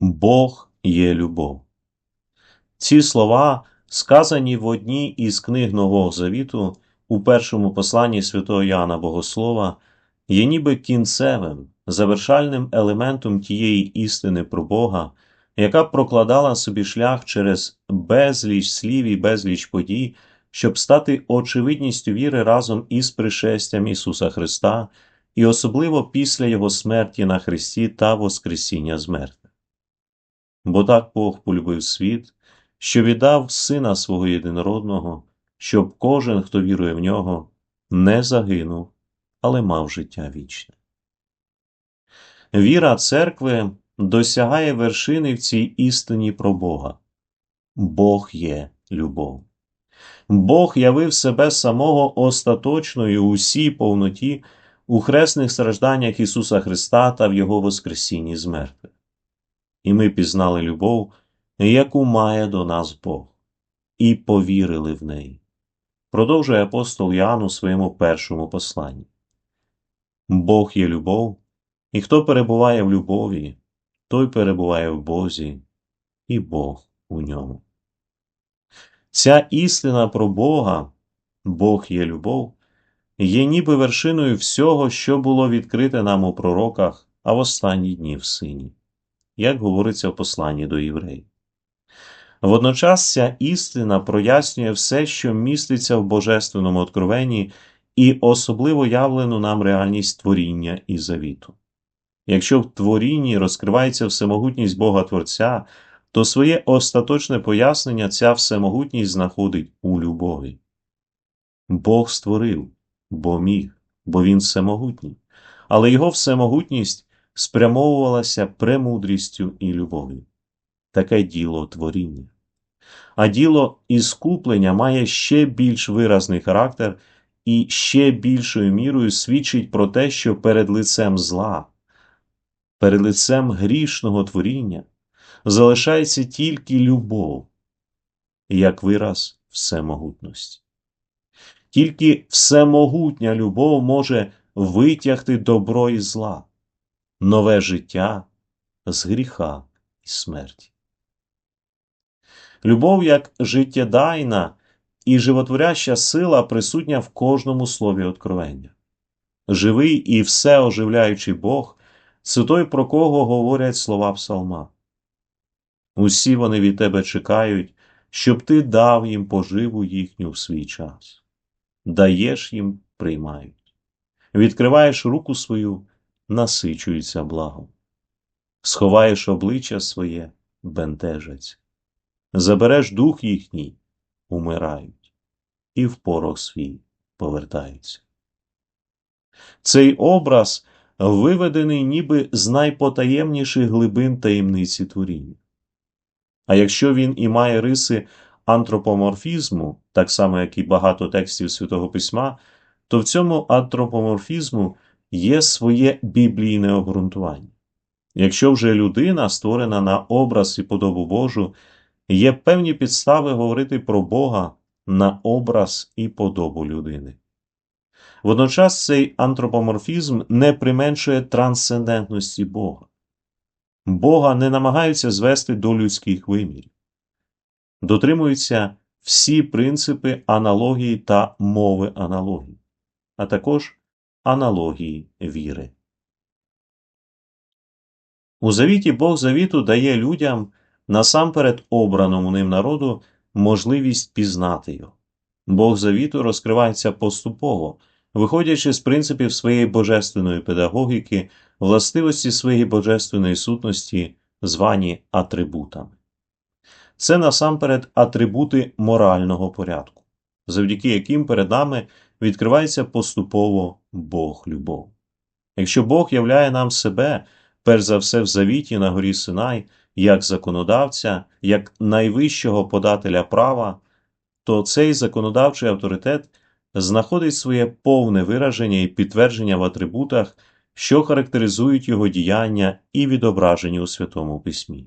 Бог є любов. Ці слова, сказані в одній із книг Нового Завіту у першому посланні святого Яна Богослова, є ніби кінцевим, завершальним елементом тієї істини про Бога, яка прокладала собі шлях через безліч слів і безліч подій, щоб стати очевидністю віри разом із пришестям Ісуса Христа і особливо після Його смерті на Христі та Воскресіння з мертвих. Бо так Бог полюбив світ, що віддав Сина свого єдинородного, щоб кожен, хто вірує в нього, не загинув, але мав життя вічне. Віра церкви досягає вершини в цій істині про Бога. Бог є любов. Бог явив себе самого остаточно і у всій повноті у хресних стражданнях Ісуса Христа та в Його Воскресінні з мертвих. І ми пізнали любов, яку має до нас Бог, і повірили в неї. Продовжує апостол Іоанн у своєму першому посланні. Бог є любов, і хто перебуває в любові, той перебуває в Бозі, і Бог у ньому. Ця істина про Бога, Бог є любов, є ніби вершиною всього, що було відкрите нам у пророках, а в останні дні в сині, як говориться в посланні до євреїв. Водночас ця істина прояснює все, що міститься в Божественному откровенні і особливо явлену нам реальність творіння і завіту. Якщо в творінні розкривається всемогутність Бога Творця, то своє остаточне пояснення ця всемогутність знаходить у любові. Бог створив, бо міг, бо Він всемогутній, але Його всемогутність спрямовувалася премудрістю і любов'ю. Таке діло творіння. А діло іскуплення має ще більш виразний характер і ще більшою мірою свідчить про те, що перед лицем зла, перед лицем грішного творіння залишається тільки любов, як вираз всемогутності. Тільки всемогутня любов може витягти добро і зла, нове життя з гріха і смерті. Любов як життєдайна і животворяща сила присутня в кожному слові откровення. Живий і всеоживляючий Бог це той, про кого говорять слова псалма. Усі вони від тебе чекають, щоб ти дав їм поживу їхню в свій час. Даєш їм, приймають. Відкриваєш руку свою, насичуються благом. Сховаєш обличчя своє, бентежаться. Забереш дух їхній, умирають, і в порох свій повертаються. Цей образ виведений ніби з найпотаємніших глибин таємниці творіння. А якщо він і має риси антропоморфізму, так само як і багато текстів Святого Письма, то в цьому антропоморфізму є своє біблійне обґрунтування. Якщо вже людина створена на образ і подобу Божу, є певні підстави говорити про Бога на образ і подобу людини. Водночас цей антропоморфізм не применшує трансцендентності Бога. Бога не намагаються звести до людських вимірів, дотримуються всі принципи аналогії та мови аналогії, а також аналогії віри. У завіті Бог завіту дає людям насамперед обраному ним народу можливість пізнати його. Бог завіту розкривається поступово, виходячи з принципів своєї божественної педагогіки, властивості своєї божественної сутності, звані атрибутами. Це насамперед атрибути морального порядку, завдяки яким перед нами відкривається поступово Бог любов. Якщо Бог являє нам себе, перш за все в завіті на горі Синай, як законодавця, як найвищого подателя права, то цей законодавчий авторитет знаходить своє повне вираження і підтвердження в атрибутах, що характеризують його діяння і відображені у Святому Письмі.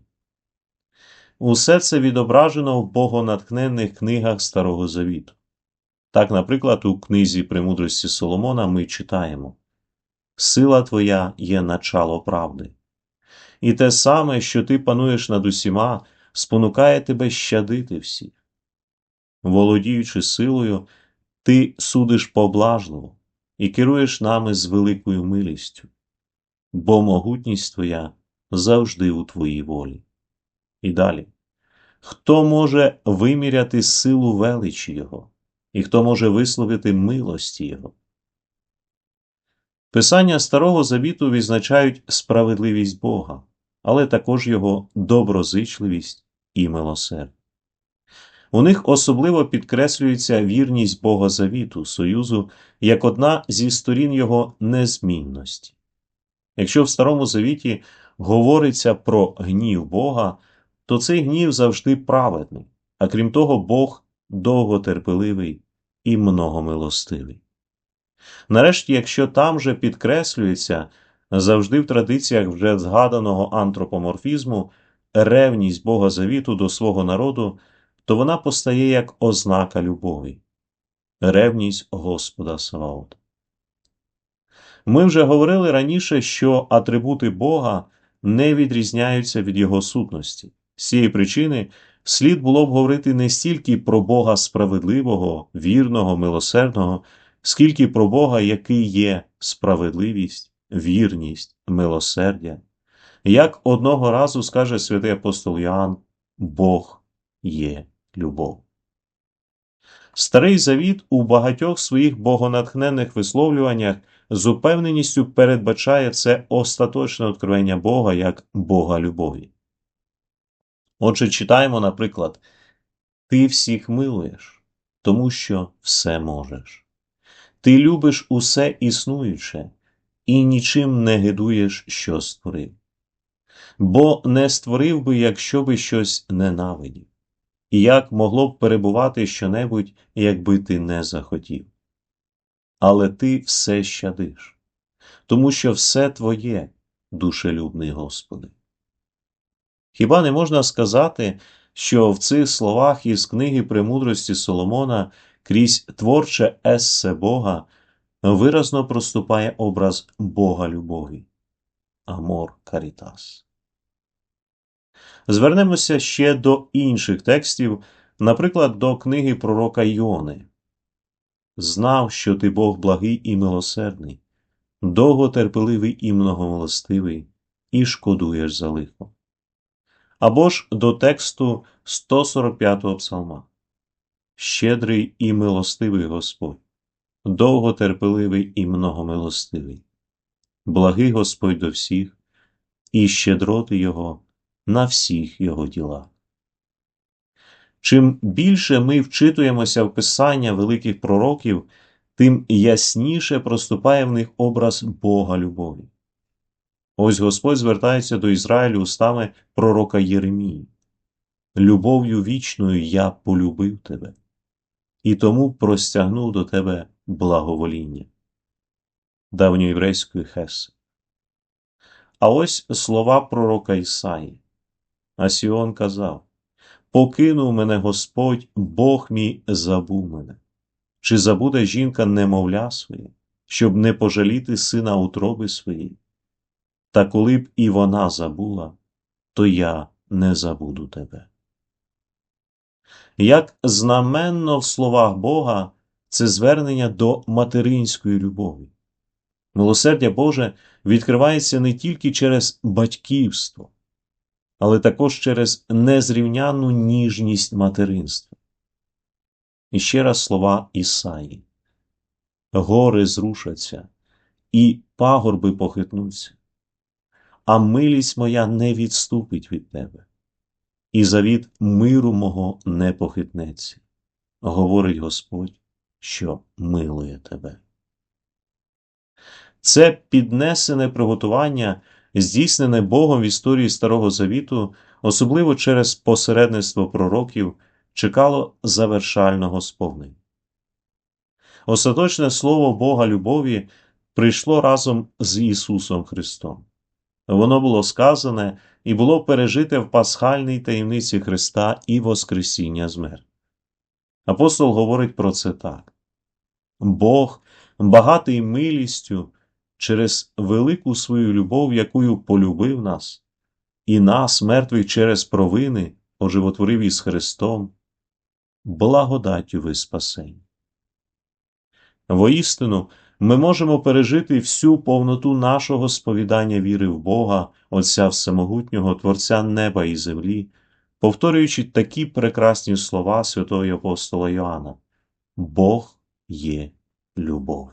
Усе це відображено в богонатхненних книгах Старого Завіту. Так, наприклад, у книзі Премудрості Соломона ми читаємо Сила Твоя є начало правди, і те саме, що ти пануєш над усіма, спонукає тебе щадити всіх. Володіючи силою, ти судиш поблажливо і керуєш нами з великою милістю, бо могутність твоя завжди у твоїй волі. І далі. Хто може виміряти силу величі Його, і хто може висловити милості Його? Писання Старого Завіту відзначають справедливість Бога, але також Його доброзичливість і милосердя. У них особливо підкреслюється вірність Бога Завіту, Союзу, як одна зі сторін Його незмінності. Якщо в Старому Завіті говориться про гнів Бога, то цей гнів завжди праведний, а крім того, Бог довготерпеливий і многомилостивий. Нарешті, якщо там же підкреслюється завжди в традиціях вже згаданого антропоморфізму ревність Бога Завіту до свого народу, то вона постає як ознака любові, ревність Господа Саваота. Ми вже говорили раніше, що атрибути Бога не відрізняються від Його сутності. З цієї причини слід було б говорити не стільки про Бога справедливого, вірного, милосердного, скільки про Бога, який є справедливість, вірність, милосердя. Як одного разу скаже святий апостол Іоанн, Бог є любов. Старий Завіт у багатьох своїх богонатхненних висловлюваннях з упевненістю передбачає це остаточне откровення Бога як Бога любові. Отже, читаємо, наприклад, Ти всіх милуєш, тому що все можеш. Ти любиш усе існуюче і нічим не гидуєш, що створив. Бо не створив би, якщо би щось ненавидів, і як могло б перебувати щонебудь, якби ти не захотів. Але ти все щадиш, тому що все твоє, душелюбний Господи. Хіба не можна сказати, що в цих словах із книги премудрості Соломона крізь творче ессе Бога виразно проступає образ Бога любові Амор Карітас. Звернемося ще до інших текстів, наприклад, до книги пророка Йони. Знав, що ти Бог благий і милосердний, довготерпеливий і многомилостивий, і шкодуєш за лихо. Або ж до тексту 145-го псалма. Щедрий і милостивий Господь, довготерпеливий і многомилостивий, благий Господь до всіх, і щедроти Його на всіх Його ділах. Чим більше ми вчитуємося в писання великих пророків, тим ясніше проступає в них образ Бога любові. Ось Господь звертається до Ізраїлю устами пророка Єремії. Любов'ю вічною я полюбив тебе, і тому простягнув до тебе благовоління. Давньоєврейської Хеси. А ось слова пророка Ісаї. А Сіон казав Покинув мене Господь, Бог мій забув мене. Чи забуде жінка немовля своє, щоб не пожаліти сина утроби своєї? Та коли б і вона забула, то я не забуду тебе. Як знаменно в словах Бога це звернення до материнської любові. Милосердя Боже відкривається не тільки через батьківство, але також через незрівняну ніжність материнства. І ще раз слова Ісаї. Гори зрушаться, і пагорби похитнуться, а милість моя не відступить від тебе, і завіт миру мого не похитнеться, говорить Господь, що милує тебе. Це піднесене приготування здійснене Богом в історії Старого Завіту, особливо через посередництво пророків, чекало завершального сповнення. Остаточне слово Бога любові прийшло разом з Ісусом Христом. Воно було сказане і було пережите в пасхальній таємниці Христа і Воскресіння з мертвих. Апостол говорить про це так: Бог, багатий милістю, через велику свою любов, якою полюбив нас, і нас, мертвих через провини, оживотворив із Христом, благодаттю ви спасені. Воістину, ми можемо пережити всю повноту нашого сповідання віри в Бога, Отця Всемогутнього, Творця неба і землі, повторюючи такі прекрасні слова святого апостола Йоанна Бог є любов.